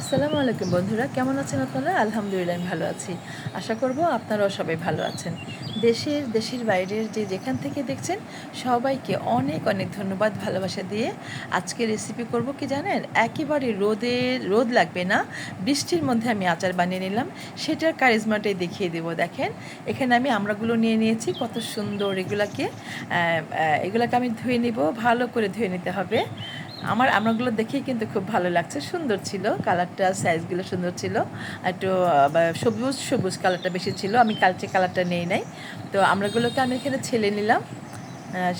আসসালামু আলাইকুম বন্ধুরা, কেমন আছেন আপনারা? আলহামদুলিল্লাহ আমি ভালো আছি। আশা করব আপনারাও সবাই ভালো আছেন। দেশের দেশের বাইরের যে যেখান থেকে দেখছেন, সবাইকে অনেক অনেক ধন্যবাদ, ভালোবাসা দিয়ে আজকে রেসিপি করব কি জানেন? একেবারে রোদে, রোদ লাগবে না, বৃষ্টির মধ্যে আমি আচার বানিয়ে নিলাম। সেটার কারিজমাটাই দেখিয়ে দেবো, দেখেন। এখানে আমি আমরাগুলো নিয়ে নিয়েছি, কত সুন্দর এগুলাকে এগুলাকে আমি ধুয়ে নিব, ভালো করে ধুয়ে নিতে হবে। আমার আমরাগুলো দেখেই কিন্তু খুব ভালো লাগছে। সুন্দর ছিল, কালারটা সাইজগুলো সুন্দর ছিল। একটু সবুজ সবুজ কালারটা বেশি ছিল, আমি কালচে কালারটা নেই নাই। তো আমরাগুলোকে আমি এখানে ছেলে নিলাম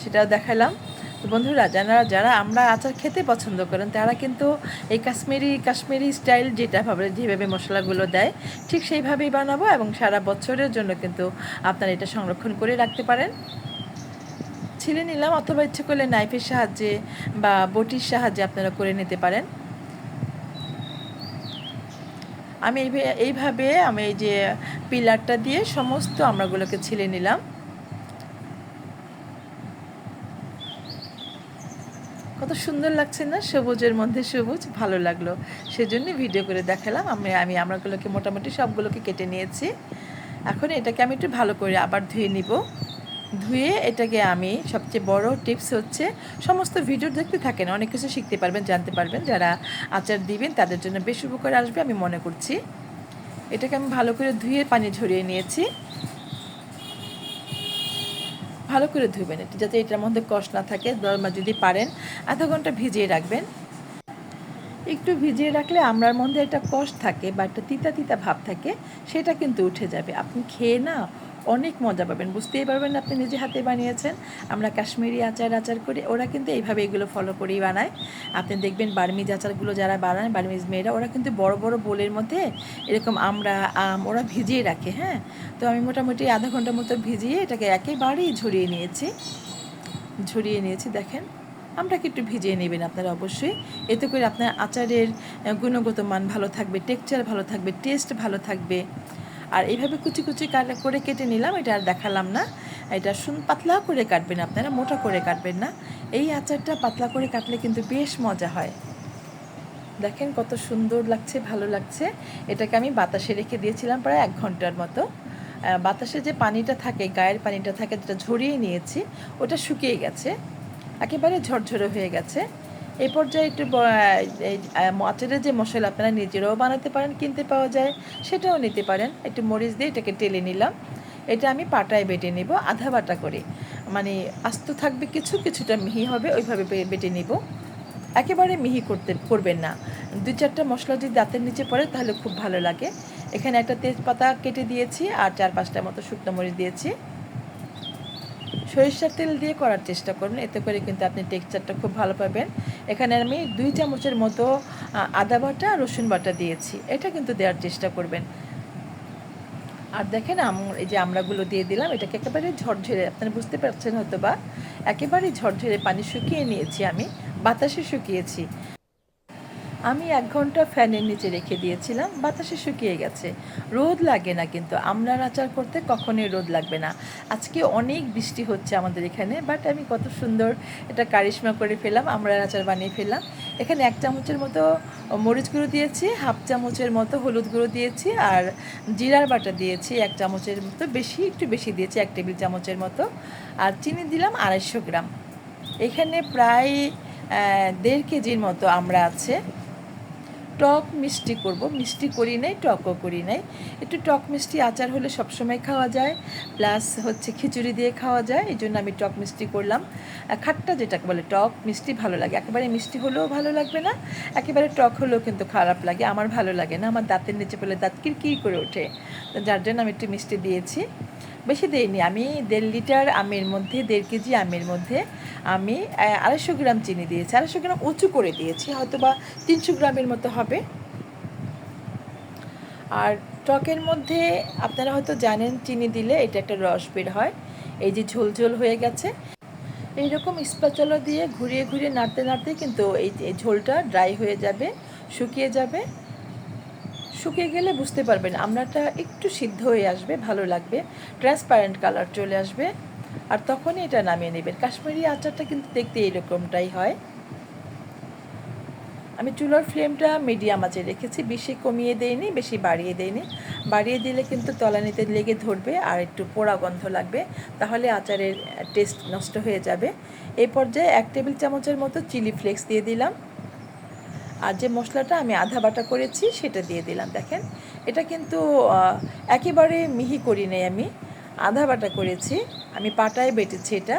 সেটাও দেখালাম। তো বন্ধুরা, যারা যারা আমরা আচার খেতে পছন্দ করেন, তারা কিন্তু এই কাশ্মীরি কাশ্মীরি স্টাইল যেটা ভাবে, যেভাবে মশলাগুলো দেয়, ঠিক সেইভাবেই বানাবো এবং সারা বছরের জন্য কিন্তু আপনারা এটা সংরক্ষণ করে রাখতে পারেন। ছিলে নিলাম অথবা ইচ্ছে করলে নাইফের সাহায্যে বা বটির সাহায্যে আপনারা করে নিতে পারেন। আমি এইভাবে আমি এই যে পিলারটা দিয়ে সমস্ত আমড়াগুলোকে ছিলে নিলাম। কত সুন্দর লাগছে না? সবুজের মধ্যে সবুজ, ভালো লাগল। সেজন্য ভিডিও করে দেখালাম। আমি আমি আমড়াগুলোকে মোটামুটি সবগুলোকে কেটে নিয়েছি। এখন এটাকে আমি একটু ভালো করে আবার ধুয়ে নিব। ধুয়ে এটাকে আমি সবচেয়ে বড় টিপস হচ্ছে সমস্ত ভিডিও দেখতে থাকেন, অনেক কিছু শিখতে পারবেন, জানতে পারবেন। যারা আচার দিবেন, তাদের জন্য বেশ উপকার আসবে, আমি মনে করছি। এটাকে আমি ভালো করে ধুয়ে পানি ঝরিয়ে নিয়েছি। ভালো করে ধুবেন এটা, যাতে এটার মধ্যে কষ না থাকে। দরমা যদি পারেন, আধা ঘণ্টা ভিজিয়ে রাখবেন। একটু ভিজিয়ে রাখলে আমরার মধ্যে একটা কষ থাকে বা একটা তিতা তিতা ভাব থাকে, সেটা কিন্তু উঠে যাবে। আপনি খেয়ে না অনেক মজা পাবেন। বুঝতেই পারবেন আপনি নিজে হাতে বানিয়েছেন। আমরা কাশ্মীরি আচার আচার করি, ওরা কিন্তু এইভাবে এগুলো ফলো করেই বানায়। আপনি দেখবেন বার্মিজ আচারগুলো যারা বানায় বার্মিজ মেয়েরা, ওরা কিন্তু বড় বড় বোলের মধ্যে এরকম আমরা আম ওরা ভিজিয়ে রাখে হ্যাঁ? তো আমি মোটামুটি আধা ঘণ্টার মতো ভিজিয়ে এটাকে একেবারেই ঝরিয়ে নিয়েছি। ঝরিয়ে নিয়েছি, দেখেন। আমটাকে একটু ভিজিয়ে নেবেন আপনারা অবশ্যই। এতে করে আপনার আচারের গুণগত মান ভালো থাকবে টেক্সচার ভালো থাকবে টেস্ট ভালো থাকবে। আর এইভাবে কুচি কুচি করে কেটে নিলাম, এটা আর দেখালাম না। এটা শুন, পাতলা করে কাটবেন আপনারা, মোটা করে কাটবেন না। এই আচারটা পাতলা করে কাটলে কিন্তু বেশ মজা হয়। দেখেন কত সুন্দর লাগছে, ভালো লাগছে। এটাকে আমি বাতাসে রেখে দিয়েছিলাম প্রায় এক ঘণ্টার মতো। বাতাসে যে পানিটা থাকে, গায়ের পানিটা থাকে, যেটা ঝরিয়ে নিয়েছি, ওটা শুকিয়ে গেছে। একেবারে ঝরঝরে হয়ে গেছে। এই পর্যায়ে একটু আচারের যে মশলা আপনারা নিজেরাও বানাতে পারেন, কিনতে পাওয়া যায়, সেটাও নিতে পারেন। একটু মরিচ দিয়ে এটাকে টেলে নিলাম। এটা আমি পাটায় বেটে নিব, আধা বাটা করে। মানে আস্ত থাকবে কিছু, কিছুটা মিহি হবে, ওইভাবে বেটে নিব। একেবারে মিহি করতে, করবেন না। দুই চারটা মশলা যদি দাঁতের নিচে পড়ে, তাহলে খুব ভালো লাগে। এখানে একটা তেজপাতা কেটে দিয়েছি, আর চার পাঁচটা মতো শুকনো মরিচ দিয়েছি। সরিষার তেল দিয়ে করার চেষ্টা করুন। এতে করে কিন্তু আপনি টেক্সচারটা খুব ভালো পাবেন। এখানে আমি দুই চামচের মতো আদা বাটা, রসুন বাটা দিয়েছি। এটা কিন্তু দেওয়ার চেষ্টা করবেন। আর দেখেন এই যে আমড়াগুলো দিয়ে দিলাম, এটাকে একেবারে ঝরঝরে, আপনারা বুঝতে পারছেন হয়তো বা একেবারে ঝরঝরে পানি শুকিয়ে নিয়েছি আমি, বাতাসে শুকিয়েছি। আমি এক ঘণ্টা ফ্যানের নিচে রেখে দিয়েছিলাম, বাতাসে শুকিয়ে গেছে। রোদ লাগে না কিন্তু আমড়ার আচার করতে কখনোই রোদ লাগবে না। আজকে অনেক বৃষ্টি হচ্ছে আমাদের এখানে বাট আমি কত সুন্দর এটা কারিশমা করে ফেলাম আমড়ার আচার বানিয়ে ফেললাম। এখানে এক চামচের মতো মরিচ গুঁড়ো দিয়েছি, হাফ চামচের মতো হলুদ গুঁড়ো দিয়েছি, আর জিরার বাটা দিয়েছি, এক চামচের মতো বেশি, একটু বেশি দিয়েছি, এক টেবিল চামচের মতো। আর চিনি দিলাম আড়াইশো গ্রাম। এখানে প্রায় দেড় কেজির মতো আমরা আছে। টক মিষ্টি করব। মিষ্টি করি নাই, টকও করি নাই। একটু টক মিষ্টি আচার হলে সবসময় খাওয়া যায়, প্লাস হচ্ছে খিচুড়ি দিয়ে খাওয়া যায়, এই জন্য আমি টক মিষ্টি করলাম। খাট্টা যেটাকে বলে টক মিষ্টি ভালো লাগে। একেবারে মিষ্টি হলেও ভালো লাগবে না, একেবারে টক হলেও কিন্তু খারাপ লাগে, আমার ভালো লাগে না। আমার দাঁতের নিচে পেলে দাঁত কিরকির করে ওঠে। যার জন্য আমি একটু মিষ্টি দিয়েছি। বেশি দিইনি আমি দেড় লিটার আমের মধ্যে, দেড় কেজি আমের মধ্যে আমি আড়াইশো গ্রাম চিনি দিয়েছি। আড়াইশো গ্রাম উঁচু করে দিয়েছি হয়তো বা তিনশো গ্রামের মতো হবে। আর টকের মধ্যে আপনারা হয়তো জানেন, চিনি দিলে এটা একটা রস বের হয়। এই যে ঝোল ঝোল হয়ে গেছে। এইরকম স্পাচলা দিয়ে ঘুরিয়ে ঘুরিয়ে নাড়তে নাড়তে কিন্তু এই ঝোলটা ড্রাই হয়ে যাবে, শুকিয়ে যাবে। শুকিয়ে গেলে বুঝতে পারবেন আমড়াটা একটু সিদ্ধ হয়ে আসবে, ভালো লাগবে ট্রান্সপারেন্ট কালার চলে আসবে। আর তখনই এটা নামিয়ে নেবেন। কাশ্মীরি আচারটা কিন্তু দেখতে এরকমটাই হয়। আমি চুলার ফ্লেমটা মিডিয়াম আঁচে রেখেছি, বেশি কমিয়ে দেইনি, বেশি বাড়িয়ে দেয়নি বাড়িয়ে দিলে কিন্তু তলানিতে লেগে ধরবে আর একটু পোড়া গন্ধ লাগবে, তাহলে আচারের টেস্ট নষ্ট হয়ে যাবে। এই পর্যায়ে এক টেবিল চামচের মতো চিলি ফ্লেক্স দিয়ে দিলাম। আর যে মশলাটা আমি আধা বাটা করেছি, সেটা দিয়ে দিলাম। দেখেন, এটা কিন্তু একেবারে মিহি করি নাই আমি। আধা বাটা করেছি, আমি পাটায় বেটেছি এটা।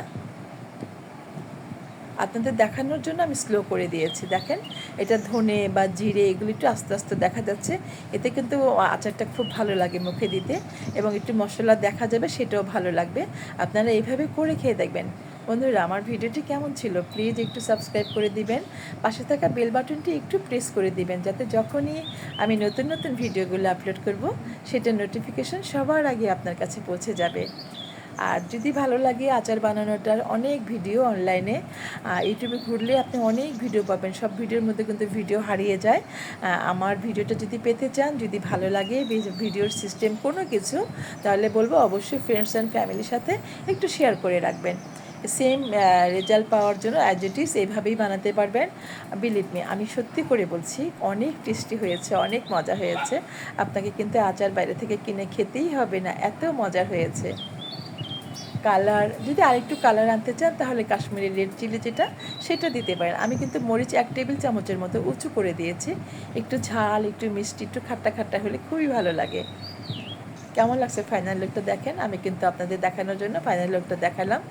আপনাদের দেখানোর জন্য আমি স্লো করে দিয়েছি। দেখেন, এটা ধনে বা জিরে, এগুলো একটু আস্তে আস্তে দেখা যাচ্ছে। এতে কিন্তু আচারটা খুব ভালো লাগে মুখে দিতে এবং একটু মশলা দেখা যাবে, সেটাও ভালো লাগবে। আপনারা এইভাবে করে খেয়ে দেখবেন। বন্ধুরা, আমার ভিডিওটি কেমন ছিল? প্লিজ একটু সাবস্ক্রাইব করে দিবেন। পাশে থাকা বেল বাটনটি একটু প্রেস করে দিবেন, যাতে যখনই আমি নতুন নতুন ভিডিওগুলো আপলোড করব সেটার নোটিফিকেশন সবার আগে আপনার কাছে পৌঁছে যাবে। আর যদি ভালো লাগে আচার বানানোটার অনেক ভিডিও অনলাইনে ইউটিউবে ঘুরলে আপনি অনেক ভিডিও পাবেন। সব ভিডিওর মধ্যে কিন্তু ভিডিও হারিয়ে যায়। আমার ভিডিওটা যদি পেতে চান, যদি ভালো লাগে ভিডিওর সিস্টেম কোনো কিছু, তাহলে বলব অবশ্যই ফ্রেন্ডস অ্যান্ড ফ্যামিলির সাথে একটু শেয়ার করে রাখবেন। সেম রেজাল্ট পাওয়ার জন্য অ্যাজ ইট ইজ এইভাবেই বানাতে পারবেন। বিলিভ মি আমি সত্যি করে বলছি, অনেক টেস্টি হয়েছে, অনেক মজা হয়েছে। আপনাকে কিন্তু আচার বাইরে থেকে কিনে খেতেই হবে না, এত মজা হয়েছে। কালার যদি আরেকটু কালার আনতে চান, তাহলে কাশ্মীরি রেড চিলি যেটা, সেটা দিতে পারেন। আমি কিন্তু মরিচ এক টেবিল চামচের মতো উঁচু করে দিয়েছি। একটু ঝাল, একটু মিষ্টি, একটু খাট্টা খাট্টা হলে খুবই ভালো লাগে। কেমন লাগছে ফাইনাল লুকটা দেখেন? আমি কিন্তু আপনাদের দেখানোর জন্য ফাইনাল লুকটা দেখালাম।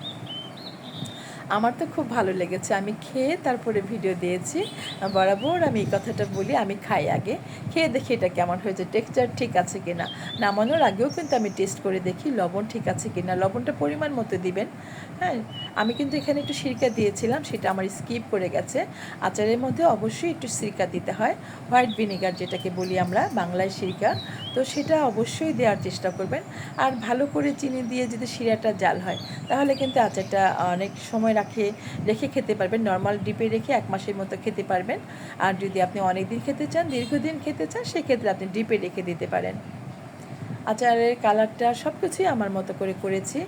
আমার তো খুব ভালো লেগেছে। আমি খেয়ে তারপরে ভিডিও দিয়েছি। বরাবর আমি এই কথাটা বলি, আমি খাই আগে। খেয়ে দেখি এটা কেমন হয়েছে। টেক্সচার ঠিক আছে কি না নামানোর আগেও কিন্তু আমি টেস্ট করে দেখি, লবণ ঠিক আছে কি না লবণটা পরিমাণ মতো দিবেন। হ্যাঁ আমি কিন্তু এখানে একটু সিরকা দিয়েছিলাম, সেটা আমার স্কিপ করে গেছে। আচারের মধ্যে অবশ্যই একটু সিরকা দিতে হয়, হোয়াইট ভিনেগার যেটাকে বলি আমরা, বাংলায় সিরকা। তো সেটা অবশ্যই দেওয়ার চেষ্টা করবেন। আর ভালো করে চিনি দিয়ে যদি শিরাটা জাল হয়, তাহলে কিন্তু আচারটা অনেক সময় রাখে, রেখে খেতে পারবেন। নর্মাল ডিপে রেখে এক মাসের মতো খেতে পারবেন। আর যদি আপনি অনেক দিন খেতে চান, দীর্ঘদিন খেতে চান, সেক্ষেত্রে আপনি ডিপে রেখে দিতে পারেন। আচারের কালারটা সব কিছুই আমার মতো করে করেছি।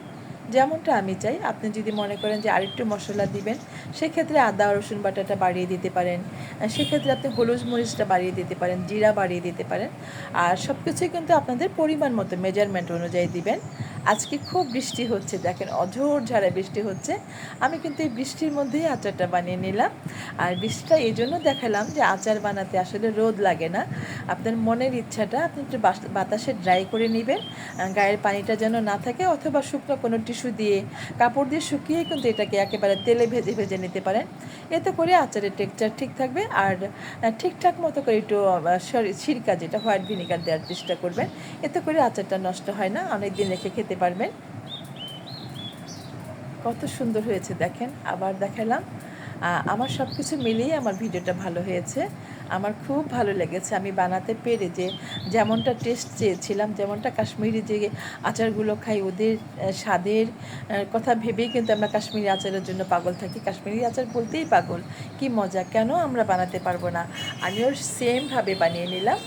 যেমনটা আমি চাই, আপনি যদি মনে করেন যে আরেকটু মশলা দিবেন, সেক্ষেত্রে আদা, রসুন বাটাটা বাড়িয়ে দিতে পারেন। সেক্ষেত্রে আপনি হলুদ মরিচটা বাড়িয়ে দিতে পারেন, জিরা বাড়িয়ে দিতে পারেন। আর সব কিছুই কিন্তু আপনাদের পরিমাণ মতো মেজারমেন্ট অনুযায়ী দিবেন। আজকে খুব বৃষ্টি হচ্ছে, দেখেন অঝোর ঝাড়ে বৃষ্টি হচ্ছে। আমি কিন্তু এই বৃষ্টির মধ্যেই আচারটা বানিয়ে নিলাম। আর বৃষ্টিটা এই জন্য দেখালাম যে আচার বানাতে আসলে রোদ লাগে না। আপনার মনের ইচ্ছাটা আপনি একটু বাতাসে ড্রাই করে নেবেন। গায়ের পানিটা যেন না থাকে অথবা শুকনো কোনো টিস্যু দিয়ে, কাপড় দিয়ে শুকিয়ে কিন্তু এটাকে একেবারে তেলে ভেজে ভেজে নিতে পারেন। এতে করে আচারের টেক্সচার ঠিক থাকবে আর ঠিকঠাক মতো করে একটু সরি- সিরকা যেটা হোয়াইট ভিনেগার দেওয়ার চেষ্টা করবেন, এতে করে আচারটা নষ্ট হয় না। অনেক দিন রেখে খেতে পারবেন। কত সুন্দর হয়েছে, দেখেন, আবার দেখালাম। আমার সব কিছু মিলিয়ে আমার ভিডিওটা ভালো হয়েছে। আমার খুব ভালো লেগেছে। আমি বানাতে পেরে যে যেমনটা টেস্ট চেয়েছিলাম, যেমনটা কাশ্মীরি যে আচারগুলো খাই, ওদের স্বাদের কথা ভেবেই কিন্তু আমরা কাশ্মীরি আচারের জন্য পাগল থাকি। কাশ্মীরি আচার বলতেই পাগল। কি মজা, কেন আমরা বানাতে পারব না? আমিও সেমভাবে বানিয়ে নিলাম।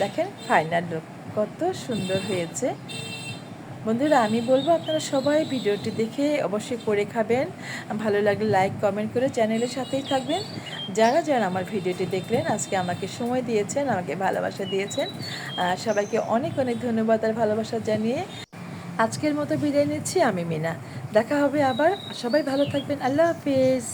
দেখেন ফাইনাল লুক কত সুন্দর হয়েছে। বন্ধুরা, আমি বলব আপনারা সবাই ভিডিওটি দেখে অবশ্যই করে খাবেন। ভালো লাগলে লাইক, কমেন্ট করে চ্যানেলের সাথেই থাকবেন। যারা যারা আমার ভিডিওটি দেখলেন, আজকে আমাকে সময় দিয়েছেন, আমাকে ভালোবাসা দিয়েছেন সবাইকে অনেক অনেক ধন্যবাদ আর ভালোবাসা জানিয়ে আজকের মতো বিদায় নিচ্ছি আমি মিনা। দেখা হবে আবার। সবাই ভালো থাকবেন। আল্লাহ হাফিজ।